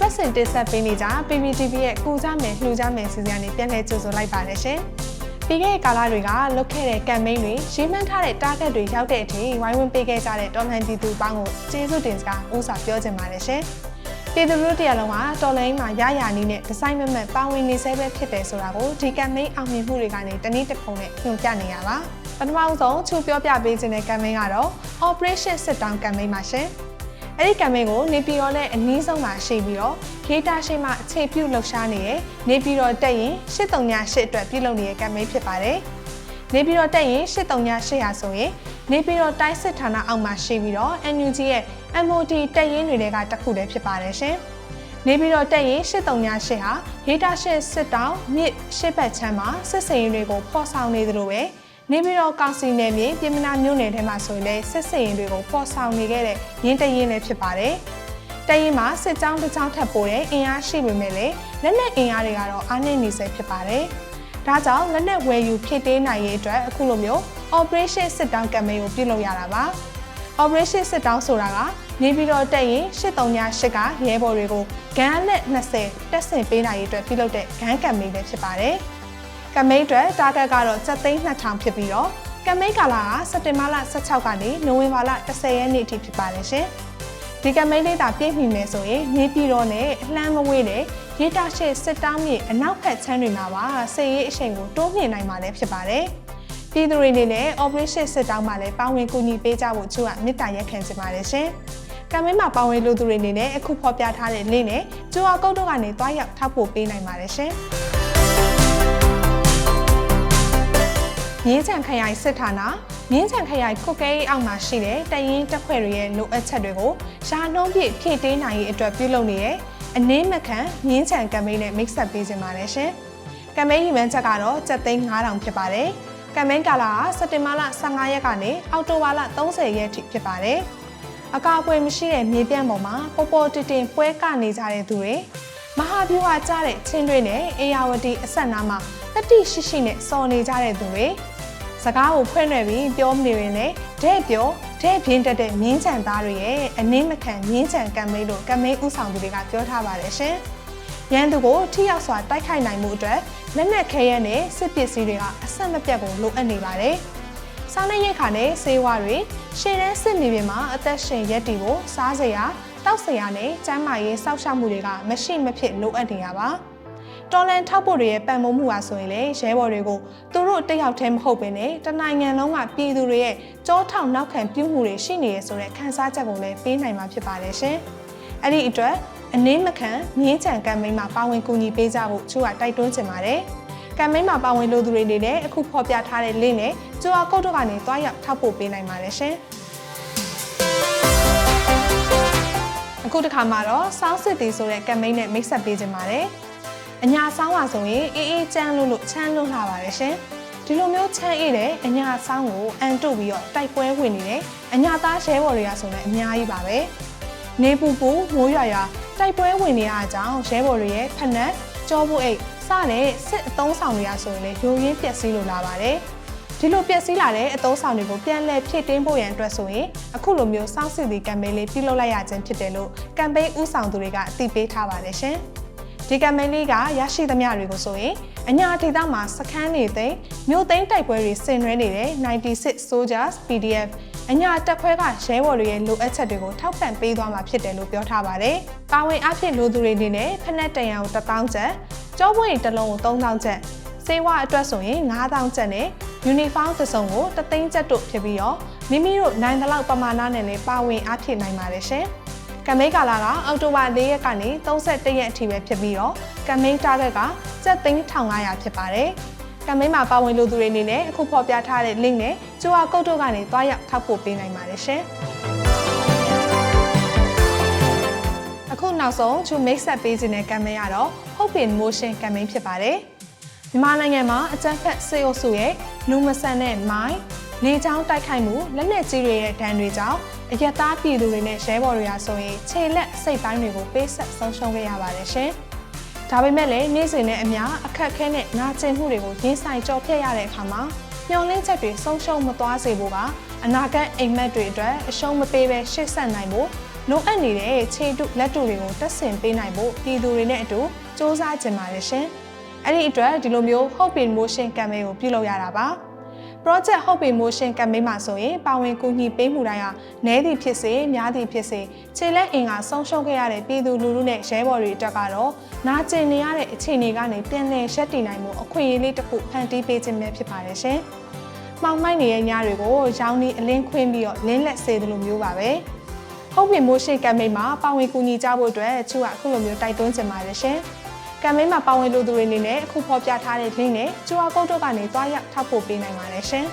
ပတ်စဉ်တင်ဆက်ပေးနေကြ PPTV ရဲ့ကူကြမယ်လှူကြမယ်စီစဉ်ကနေပြန်လည်ကြိုဆိုလိုက်ပါတယ်ရှင်ပြီးခဲ့တဲ့ကာလတွေကလုတ်ခဲ့တဲ့ campaign တွေရည်မှန်းထားတဲ့ target တွေရောက်တဲ့အထိဝိုင်းဝန်းပေးခဲ့ကြတဲ့တော်လန်ပြည်သူပေါင်းကိုကျေးဇူးတင်စကားဥစွာပြောချင်ပါတယ်ရှင်ပြည်သူတို့တရားလုံးကတော်လိုင်းမှာရရနီးနဲ့ဒီဇိုင်းမမတ်ပါဝင်နေဆဲပဲဖြစ်တယ်ဆိုတာကိုဒီ campaign အောင်မြင်မှုတွေကနေတနည်းတစ်ပုံနဲ့ညွှန်ပြနေရပါပထမဆုံးချူပြောပြပေးခြင်းတဲ့ campaign ကတော့ Operation Sit Down campaign ပါရှင် အဲ့ဒီ campaign ကိုနေပြည်တော်နဲ့အနီးဆုံးမှာရှိပြီးတော့ဒေတာရှိမှအခြေပြုလှုပ်ရှားနေရနေပြည်တော်တက်ရင်8388အတွက်ပြုလုပ်နေတဲ့ campaign ဖြစ်ပါတယ်နေပြည်တော်တက်ရင်8388ဟာဆိုရင်နေပြည်တော်တိုင်းစစ်ဌာနအောက်မှာရှိပြီးတော့ NUG ရဲ့ MOD တက်ရင်တွေကတစ်ခုတည်းဖြစ်ပါတယ်ရှင်။နေပြည်တော်တက်ရင်8388ဟာဒေတာရှစ်စစ်တောင်မြစ်ရှစ်ဘက်ချမ်းမှာစစ်စင်ရင်တွေကိုဖော်ဆောင်နေသလိုပဲ နေပြည်တော်ကောင်စီနယ်မြေပြည်မနာမြို့နယ်ထဲမှာဆိုရင်လည်းစစ်စင်ရင်တွေကိုဖော်ဆောင်နေခဲ့တဲ့ရင်းတရင်လည်းဖြစ်ပါတယ်။တရင်မှာစစ်ကြောင်းတစ်ကြောင်းထပ်ပိုးတဲ့အင်အားရှိပေမဲ့လည်းလက်နက်အင်အားတွေကတော့အားနည်းနေဆဲဖြစ်ပါတယ်။ဒါကြောင့်လက်နက်ဝယ်ယူဖြစ်သေးနိုင်ရေးအတွက်အခုလိုမျိုး Operation Sit Down campaign ကိုပြုလုပ်ရတာပါ။ Operation Sit Down ဆိုတာကနေပြည်တော်တက်ရင်8388ကရဲဘော်တွေကိုဂန်းလက်20တက်ဆင်ပေးနိုင်ရေးအတွက်ပြုလုပ်တဲ့ဂန်းကမ်ပိန်းပဲဖြစ်ပါတယ်။ ကမ်ပိန်းအတွက် target ကတော့7300ဖြစ်ပြီးတော့ကမ်ပိန်းကာလကစက်တင်ဘာလ16ကနေနိုဝင်ဘာလ10ရက်နေ့အထိဖြစ်ပါတယ်ရှင်။ဒီကမ်ပိန်းလေးသာပြည့်မီမယ်ဆိုရင်နေပြည်တော်နဲ့အလှမ်းမဝေးတဲ့ရေတာရှိစစ်တောင်းမြေအနောက်ဘက်ချမ်းတွေမှာပါစစ်ရေးအရှိန်ကိုတိုးမြှင့်နိုင်မှာလည်းဖြစ်ပါတယ်။ပြည်သူတွေအနေနဲ့ operation စစ်တောင်းမှာလည်းပါဝင်ကူညီပေးကြဖို့သူကမေတ္တာရက်ခံချင်ပါတယ်ရှင်။ကမ်မင်းမှာပါဝင်လို့သူတွေအနေနဲ့အခုဖော်ပြထားတဲ့ link နဲ့ကျိုးအကုတ်တို့ကနေတွားရောက်ထောက်ပို့ပေးနိုင်ပါတယ်ရှင်။ မြင်းချံခရိုင်စစ်ဌာနမြင်းချံခရိုင်ကုတ်ကဲအောက်မှာရှိတဲ့တရင်တက်ဖွဲ့တွေရဲ့လိုအပ်ချက်တွေကိုရှာနှုံးပြည့်ဖြည့်တင်းနိုင်ရေးအတွက်ပြုလုပ်နေရဲ့အနည်းမခံမြင်းချံကမ်ပိန်းနဲ့ mix up ပေးခြင်းပါတယ်ရှင်။ကမ်ပိန်းရည်မှန်းချက်ကတော့7သိန်း9000ဖြစ်ပါတယ်။ကမ်ပိန်းကာလကစက်တင်ဘာလ15ရက်ကနေအောက်တိုဘာလ30ရက်ထိဖြစ်ပါတယ်။အကာအကွယ်မရှိတဲ့မြေပြန့်ပေါ်မှာပေါ်ပေါ်တင်တင်ပွဲကနေကြတဲ့သူတွေမဟာဗျူဟာကြားတဲ့ချင်းတွေနဲ့အေယာဝတီအဆက်နားမှာတတိရှိရှိနဲ့စော်နေကြတဲ့သူတွေ စကားကိုဖွင့်ရွက်ပြီးပြောမနေရင်လည်းတဲ့ပြောတဲ့ပြင်းတက်တဲ့မြင်းချန်သားတွေရဲ့အနည်းမခံမြင်းချန်ကမ်မိတ်လို့ကမ်မိတ်ဥဆောင်သူတွေကပြောထားပါတယ်ရှင်။ရန်သူကိုထိရောက်စွာတိုက်ခိုက်နိုင်မှုအတွက်လက်နက်ခဲယမ်းနဲ့စစ်ပစ္စည်းတွေကအဆက်မပြတ်ကိုလိုအပ်နေပါတယ်။စားနပ်ရိက္ခာနဲ့ဆေးဝါးတွေရှေ့တန်းစစ်မြေပြင်မှာအသက်ရှင်ရက်တီကိုစားစရာတောက်စရာနဲ့ကျန်းမာရေးစောင့်ရှောက်မှုတွေကမရှိမဖြစ်လိုအပ်နေရပါ။ တော်လန်ထောက်ဖို့တွေရဲ့ပံ့ပိုးမှုပါဆိုရင်လေရဲဘော်တွေကိုသူတို့တယောက်တည်းမဟုတ်ဘဲနဲ့တနိုင်ငံလုံးကပြည်သူတွေရဲ့ကြောထောင်နောက်ခံပြုမှုတွေရှိနေရဆိုတဲ့ခန်းစားချက်ကိုလည်းပေးနိုင်မှာဖြစ်ပါတယ်ရှင်။အဲ့ဒီအတွက်အနည်းမခံမြင်းချံကမ်မိန်းမှာပါဝင်ကူညီပေးကြဖို့သူကတိုက်တွန်းချင်ပါတယ်။ကမ်မိန်းမှာပါဝင်လို့သူတွေနေနဲ့အခုဖော်ပြထားတဲ့ link နဲ့ကျိုးအကုတ်တို့ကနေတွားရောက်ထောက်ပို့ပေးနိုင်ပါတယ်ရှင်။အခုတစ်ခါမှာတော့ South City ဆိုတဲ့ campaign နဲ့ mix up ပေးခြင်းပါတယ်။ အညာဆောင်းပါဆိုရင်အေးအေးချမ်းလို့လို့ချမ်းလွန်းလာပါတယ်ရှင်ဒီလိုမျိုးချမ်းအေးတဲ့အညာဆောင်းကိုအန်တုတ်ပြီးတော့တိုက်ပွဲဝင်နေတယ်အညာသားရဲဘော်တွေကဆိုလည်းအများကြီးပါပဲနေပူပူမိုးရွာရွာတိုက်ပွဲဝင်နေရတဲ့အကြောင်းရဲဘော်တွေရဲ့ဖက်နက်ကြောဘူးအိတ်စတဲ့စစ်အသုံးဆောင်တွေကဆိုရင်လေရိုးရင်းပျက်စီးလို့လာပါတယ်ဒီလိုပျက်စီးလာတဲ့အသုံးဆောင်တွေကိုပြန်လည်ဖြည့်တင်းဖို့ရန်အတွက်ဆိုရင်အခုလိုမျိုးစောင့်စစ်သည်ကမ်ပိန်းလေးပြုလုပ်လိုက်ရခြင်းဖြစ်တယ်လို့ကမ်ပိန်းဥဆောင်သူတွေကအသိပေးထားပါတယ်ရှင်။ ဒီကမန်လေးကရရှိသမျှတွေကိုဆိုရင်အညာဒေသမှာစခန်းနေသိမြို့သိမ်းတိုက်ပွဲတွေဆင်နွှဲနေတဲ့96 Soldiers PDF အညာတက်ခွဲကရဲဘော်တွေရဲ့လိုအပ်ချက်တွေကိုထောက်ပံ့ပေးသွားမှာဖြစ်တယ်လို့ပြောထားပါတယ်။ပါဝင်အဖြစ်လိုသူတွေအနေနဲ့ဖက်နက်တန်ရန်ကို1000ကျပ်၊ကြောပွင့်တစ်လုံးကို3000ကျပ်၊စေဝါအတွက်ဆိုရင်9000ကျပ်နဲ့ယူနီဖောင်းတစ်စုံကို3သိန်းကျပ်တို့ဖြစ်ပြီးတော့မိမိတို့နိုင်တဲ့လောက်ပမာဏနဲ့လည်းပါဝင်အဖြစ်နိုင်ပါတယ်ရှင်။ ကမ်မိတ်ကာလာကအောက်တိုဘာ၄ရက်ကနေ31ရက်အထိပဲဖြစ်ပြီးတော့ကမ်မိတ်တာဂက်က73,500ဖြစ်ပါတယ်။ကမ်မိတ်မှာပါဝင်လို့သူတွေအနေနဲ့အခုဖော်ပြထားတဲ့ link နဲ့ကျိုးအကုတ်တို့ကနေတွားရောက်ထောက်ပို့ပေးနိုင်ပါတယ်ရှင်။အခုနောက်ဆုံးသူမိတ်ဆက်ပေးခြင်းတဲ့ campaign ကတော့ Hope in Motion campaign ဖြစ်ပါတယ်။မြန်မာနိုင်ငံမှာအကြမ်းဖက်စေအုပ်စုရဲ့လူမဆန်တဲ့မိုင်း လေကြောင်းတိုက်ခိုက်မှုလက်နက်ကြီးတွေရဲ့ဒဏ်တွေကြောင့်အရက်သားပြည်သူတွေနဲ့ရဲဘော်တွေဟာဆိုရင်ခြေလက်စိတ်ပိုင်းတွေကိုပေးဆက်ဆုံးရှုံးခဲ့ရပါတယ်ရှင်။ဒါပေမဲ့လည်းနေ့စဉ်နဲ့အမျှအခက်အခဲနဲ့နာကျင်မှုတွေကိုရင်ဆိုင်ကြော်ဖြတ်ရတဲ့အခါမှာမျောလင်းချက်တွေဆုံးရှုံးမသွားစေဖို့ကအနာဂတ်အိမ်မက်တွေအတွက်အရှုံးမပေးဘဲရှေ့ဆက်နိုင်ဖို့လိုအပ်နေတဲ့ခြေတုလက်တူတွေကိုတက်ဆင်ပေးနိုင်ဖို့ပြည်သူတွေနဲ့အတူစ조사ကြင်ပါတယ်ရှင်။အဲ့ဒီအတွက်ဒီလိုမျိုး Hope in Motion campaign ကိုပြုလုပ်ရတာပါ။ project Hope in Motion campaign မှာဆိုရင်ပါဝင်ကူညီပေးမှုတိုင်းဟာနည်းသည်ဖြစ်စေများသည်ဖြစ်စေခြေလက်အင်ကဆုံးရှုံးခဲ့ရတဲ့ပြည်သူလူထုနဲ့ရဲဘော်တွေအတွက်ကတော့နာကျင်နေရတဲ့အခြေအနေကနေပြန်လည်ရှက်တည်နိုင်မှုအခွင့်အရေးလေးတစ်ခုဖန်တီးပေးခြင်းပဲဖြစ်ပါတယ်ရှင်။မှောင်မိုက်နေတဲ့ညတွေကိုရောင်းနေအလင်းခွင်းပြီးတော့လင်းလက်စေသလိုမျိုးပါပဲ။ Hope in Motion campaign မှာပါဝင်ကူညီကြဖို့အတွက်သူကအခုလိုမျိုးတိုက်တွန်းချင်ပါတယ်ရှင်။ campaign မှာပါဝင်လူသူတွေအနေနဲ့အခုဖော်ပြထားတဲ့ link နဲ့ QR code တို့ကနေတွားရောက်ထောက်ပို့ပေးနိုင်ပါတယ်ရှင်။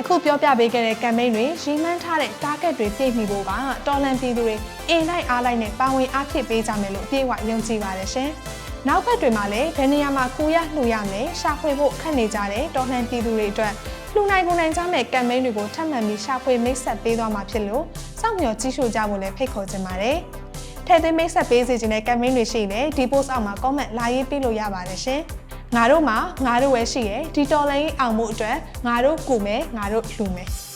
အခုပြောပြပေးခဲ့တဲ့ campaign တွေရည်မှန်းထားတဲ့ target တွေပြည့်မီဖို့ကတော်လန်ပြည်သူတွေအင်လိုက်အားလိုက်နဲ့ပါဝင်အားဖြည့်ပေးကြမယ်လို့အပြည့်အဝယုံကြည်ပါတယ်ရှင်။နောက်ဘက်တွေမှာလည်းဘယ်နေရာမှာကိုရလှူရမယ်ရှာဖွေဖို့ခက်နေကြတဲ့တော်လှန်ပြည်သူတွေအတွက်လှူနိုင်ကိုနိုင်ကြမဲ့ campaign တွေကိုထပ်မံပြီးရှာဖွေမိတ်ဆက်ပေးသွားမှာဖြစ်လို့စောင့်မျှော်ကြည့်ရှုကြဖို့လည်းဖိတ်ခေါ်ချင်ပါတယ်။ ထည့်သွင်းမိတ်ဆက်ပေးစီခြင်းတဲ့ campaign တွေရှိရင်ဒီ post အောက်မှာ comment လာရေးပေးလို့ရပါတယ်ရှင်။ငါတို့မှာငါတို့ပဲရှိရယ်ဒီတော်လိုင်းအောင်မှုအတွက်ငါတို့ကူမယ်ငါတို့လှူမယ်။